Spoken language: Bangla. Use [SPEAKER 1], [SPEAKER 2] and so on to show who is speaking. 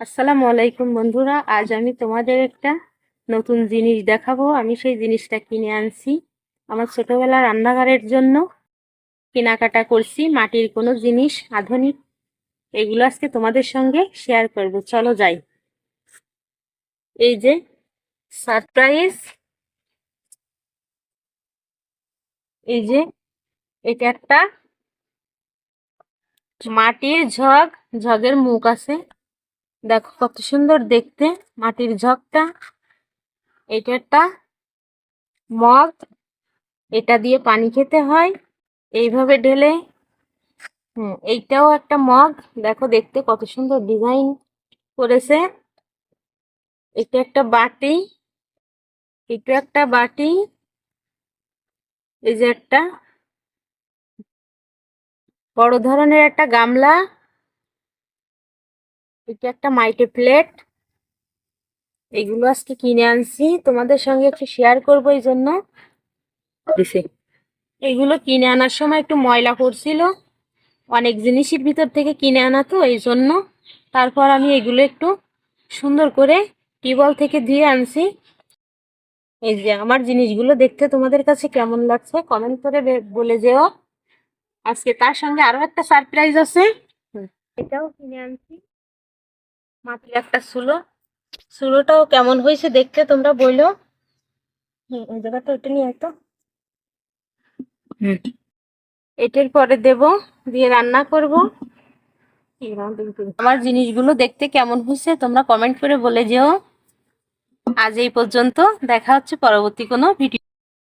[SPEAKER 1] আসসালামু আলাইকুম বন্ধুরা, আজ আমি তোমাদের একটা নতুন জিনিস দেখাবো। আমি সেই জিনিসটা কিনে আনছি আমার ছোটবেলা রান্নাঘরের জন্য। কেনাকাটা করছি, মাটির কোনো জিনিস, আধুনিক, এগুলো আজকে তোমাদের সঙ্গে শেয়ার করব। চলো যাই। এই যে সারপ্রাইজ এই যে এটা একটা মাটির ঝগ, ঝগের মুখ আছে। দেখো কত সুন্দর দেখতে। মাটির ঝগটা এটা একটা মগ এটা দিয়ে পানি খেতে হয়, এইভাবে ঢেলে। হুম, এইটাও একটা মগ দেখো দেখতে কত সুন্দর ডিজাইন করেছে। এটা একটা বাটি, এটা একটা বাটি, এই যে একটা বড় ধরনের একটা গামলা। এটা একটা মাইটে প্লেট। এগুলো আজকে কিনে আনছি। তোমাদের সঙ্গে একটু শেয়ার করব এই জন্য। এগুলো কিনে আনার সময় একটু ময়লা করছিল অনেক জিনিসের ভিতর থেকে কিনে আনা তো এই জন্য। তারপর আমি এগুলো একটু সুন্দর করে টিউবওয়েল থেকে দিয়ে আনছি। এই যে আমার জিনিসগুলো দেখতে তোমাদের কাছে কেমন লাগছে কমেন্ট করে বলে যেও। আজকে তার সঙ্গে আরও একটা সারপ্রাইজ আছে। এটাও কিনে আনছি। মাত্র একটা সুলো। সুলোটাও কেমন হয়েছে দেখতে তোমরা বলল ওই জায়গাটা নিয়ে তো। এটার পরে দেব দিয়ে রান্না করব। আমার জিনিসগুলো দেখতে কেমন হয়েছে তোমরা কমেন্ট করে বলে যেও। আজ এই পর্যন্ত দেখা হচ্ছে পরবর্তী কোনো ভিডিও